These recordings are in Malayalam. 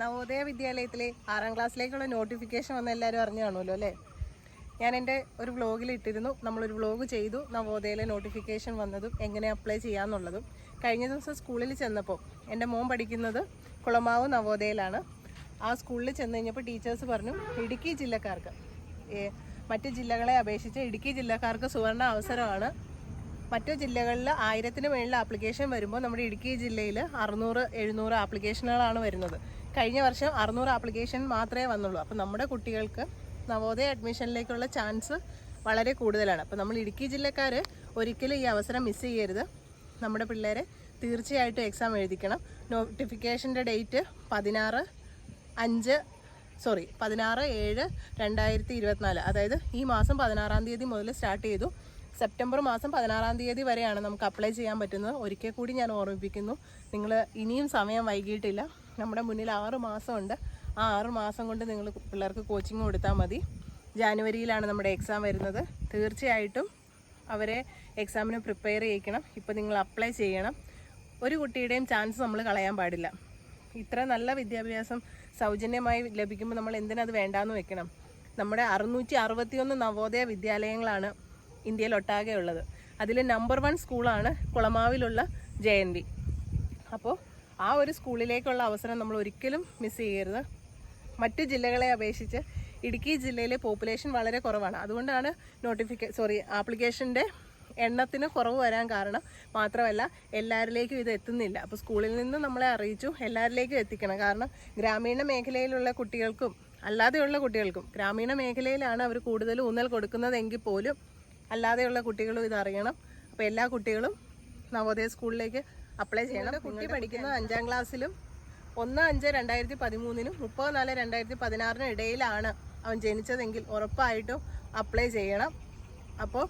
നവോദയ വിദ്യാലയത്തിലെ ആറാം ക്ലാസ്സിലേക്കുള്ള നോട്ടിഫിക്കേഷൻ വന്ന എല്ലാവരും അറിഞ്ഞു കാണുമല്ലോ അല്ലേ? ഞാൻ എന്റെ ഒരു വ്ലോഗിൽ ഇട്ടിരുന്നു. നമ്മളൊരു വ്ലോഗ് ചെയ്തു. നവോദയയിലെ നോട്ടിഫിക്കേഷൻ വന്നതും എങ്ങനെ അപ്ലൈ ചെയ്യാമെന്നുള്ളതും കഴിഞ്ഞ ദിവസം സ്കൂളിൽ ചെന്നപ്പോൾ എന്റെ മോൻ പഠിക്കുന്നത് കുളമാവ് നവോദയയിലാണ്. ആ സ്കൂളിൽ ചെന്ന് കഴിഞ്ഞപ്പോൾ ടീച്ചേഴ്സ് പറഞ്ഞു ഇടുക്കി ജില്ലക്കാർക്ക് മറ്റ് ജില്ലകളെ അപേക്ഷിച്ച് ഇടുക്കി ജില്ലക്കാർക്ക് സുവർണ അവസരമാണ്. മറ്റു ജില്ലകളിൽ ആയിരത്തിന് മേളിൽ ആപ്ലിക്കേഷൻ വരുമ്പോൾ നമ്മുടെ ഇടുക്കി ജില്ലയിൽ അറുന്നൂറ് എഴുന്നൂറ് ആപ്ലിക്കേഷനുകളാണ് വരുന്നത്. കഴിഞ്ഞ വർഷം അറുന്നൂറ് ആപ്ലിക്കേഷൻ മാത്രമേ വന്നുള്ളൂ. അപ്പം നമ്മുടെ കുട്ടികൾക്ക് നവോദയ അഡ്മിഷനിലേക്കുള്ള ചാൻസ് വളരെ കൂടുതലാണ്. അപ്പം നമ്മൾ ഇടുക്കി ജില്ലക്കാർ ഒരിക്കലും ഈ അവസരം മിസ് ചെയ്യരുത്. നമ്മുടെ പിള്ളേരെ തീർച്ചയായിട്ടും എക്സാം എഴുതിക്കണം. നോട്ടിഫിക്കേഷന്റെ ഡേറ്റ് പതിനാറ് അഞ്ച് സോറി പതിനാറ് ഏഴ് രണ്ടായിരത്തി ഇരുപത്തിനാല് അതായത് ഈ മാസം പതിനാറാം തീയതി മുതൽ സ്റ്റാർട്ട് ചെയ്തു. സെപ്റ്റംബർ മാസം പതിനാറാം തീയതി വരെയാണ് നമുക്ക് അപ്ലൈ ചെയ്യാൻ പറ്റുന്നത്. ഒരിക്കൽ കൂടി ഞാൻ ഓർമ്മിപ്പിക്കുന്നു. നിങ്ങൾ ഇനിയും സമയം വൈകിട്ടില്ല നമ്മുടെ മുന്നിൽ ആറ് മാസമുണ്ട്. ആ ആറ് മാസം കൊണ്ട് നിങ്ങൾ പിള്ളേർക്ക് കോച്ചിങ് കൊടുത്താൽ മതി. ജാനുവരിയിലാണ് നമ്മുടെ എക്സാം വരുന്നത്. തീർച്ചയായിട്ടും അവരെ എക്സാമിന് പ്രിപ്പയർ ചെയ്യിക്കണം. ഇപ്പോൾ നിങ്ങൾ അപ്ലൈ ചെയ്യണം. ഒരു കുട്ടിയുടെയും ചാൻസ് നമ്മൾ കളയാൻ പാടില്ല. ഇത്ര നല്ല വിദ്യാഭ്യാസം സൗജന്യമായി ലഭിക്കുമ്പോൾ നമ്മൾ എന്തിനത് വേണ്ടാന്ന് വെക്കണം? നമ്മുടെ അറുന്നൂറ്റി അറുപത്തിയൊന്ന് നവോദയ വിദ്യാലയങ്ങളാണ് ഇന്ത്യയിൽ ഒട്ടാകെ ഉള്ളത്. അതിൽ നമ്പർ വൺ സ്കൂളാണ് കുളമാവിലുള്ള ജെ അപ്പോൾ ആ ഒരു സ്കൂളിലേക്കുള്ള അവസരം നമ്മൾ ഒരിക്കലും മിസ് ചെയ്യരുത്. മറ്റ് ജില്ലകളെ അപേക്ഷിച്ച് ഇടുക്കി ജില്ലയിലെ പോപ്പുലേഷൻ വളരെ കുറവാണ്. അതുകൊണ്ടാണ് നോട്ടിഫിക്ക സോറി ആപ്ലിക്കേഷന്റെ എണ്ണത്തിന് കുറവ് വരാൻ കാരണം മാത്രമല്ല എല്ലാവരിലേക്കും ഇത് എത്തുന്നില്ല. അപ്പോൾ സ്കൂളിൽ നിന്ന് നമ്മളെ അറിയിച്ചു എല്ലാവരിലേക്കും എത്തിക്കണം. കാരണം ഗ്രാമീണ മേഖലയിലുള്ള കുട്ടികൾക്കും അല്ലാതെയുള്ള കുട്ടികൾക്കും ഗ്രാമീണ മേഖലയിലാണ് അവർ കൂടുതൽ ഊന്നൽ കൊടുക്കുന്നതെങ്കിൽ പോലും അല്ലാതെയുള്ള കുട്ടികളും ഇതറിയണം അപ്പോൾ എല്ലാ കുട്ടികളും നവോദയ സ്കൂളിലേക്ക് അപ്ലൈ ചെയ്യണം. കുട്ടി പഠിക്കുന്നത് അഞ്ചാം ക്ലാസ്സിലും ഒന്ന് അഞ്ച് രണ്ടായിരത്തി പതിമൂന്നിനും മുപ്പത് നാല് രണ്ടായിരത്തി പതിനാറിനും ഇടയിലാണ് അവൻ ജനിച്ചതെങ്കിൽ ഉറപ്പായിട്ടും അപ്ലൈ ചെയ്യണം. അപ്പോൾ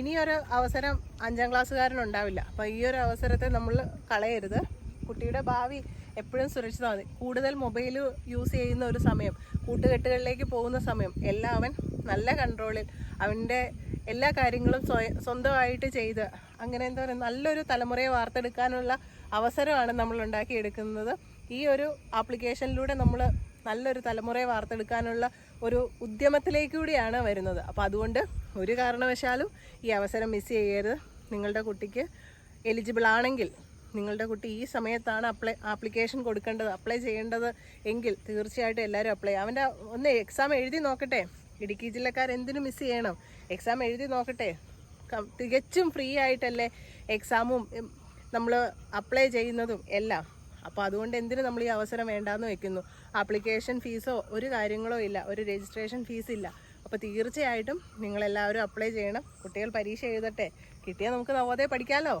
ഇനിയൊരു അവസരം അഞ്ചാം ക്ലാസ്സുകാരനുണ്ടാവില്ല. അപ്പോൾ ഈ ഒരു അവസരത്തെ നമ്മൾ കളയരുത്. കുട്ടിയുടെ ഭാവി എപ്പോഴും സുരക്ഷിതമാണ്. കൂടുതൽ മൊബൈൽ യൂസ് ചെയ്യുന്ന ഒരു സമയം കൂട്ടുകെട്ടുകളിലേക്ക് പോകുന്ന സമയം എല്ലാം അവൻ നല്ല കൺട്രോളിൽ അവന്റെ എല്ലാ കാര്യങ്ങളും സ്വന്തമായിട്ട് ചെയ്ത് അങ്ങനെ എന്താ പറയുക നല്ലൊരു തലമുറയെ വാർത്തെടുക്കാനുള്ള അവസരമാണ് നമ്മൾ ഉണ്ടാക്കിയെടുക്കുന്നത്. ഈ ഒരു ആപ്ലിക്കേഷനിലൂടെ നമ്മൾ നല്ലൊരു തലമുറയെ വാർത്തെടുക്കാനുള്ള ഒരു ഉദ്യമത്തിലേക്ക് കൂടിയാണ് വരുന്നത്. അപ്പോൾ അതുകൊണ്ട് ഒരു കാരണവശാലും ഈ അവസരം മിസ് ചെയ്യരുത്. നിങ്ങളുടെ കുട്ടിക്ക് എലിജിബിൾ ആണെങ്കിൽ നിങ്ങളുടെ കുട്ടി ഈ സമയത്താണ് അപ്ലൈ ആപ്ലിക്കേഷൻ കൊടുക്കേണ്ടത് അപ്ലൈ ചെയ്യേണ്ടത് എങ്കിൽ തീർച്ചയായിട്ടും എല്ലാവരും അപ്ലൈ അവന്റെ ഒന്ന് എക്സാം എഴുതി നോക്കട്ടെ. ഇടുക്കി ജില്ലക്കാർ എന്തിനു മിസ് ചെയ്യണം? എക്സാം എഴുതി നോക്കട്ടെ. തികച്ചും ഫ്രീ ആയിട്ടല്ലേ എക്സാമും നമ്മൾ അപ്ലൈ ചെയ്യുന്നതും എല്ലാം. അപ്പോൾ അതുകൊണ്ട് എന്തിനു നമ്മൾ ഈ അവസരം വേണ്ടാന്ന് വെക്കുന്നു? ആപ്ലിക്കേഷൻ ഫീസോ ഒരു കാര്യങ്ങളോ ഇല്ല. ഒരു രജിസ്ട്രേഷൻ ഫീസ് ഇല്ല. അപ്പോൾ തീർച്ചയായിട്ടും നിങ്ങളെല്ലാവരും അപ്ലൈ ചെയ്യണം. കുട്ടികൾ പരീക്ഷ എഴുതട്ടെ. കിട്ടിയാൽ നമുക്ക് നവോദയ പഠിക്കാമല്ലോ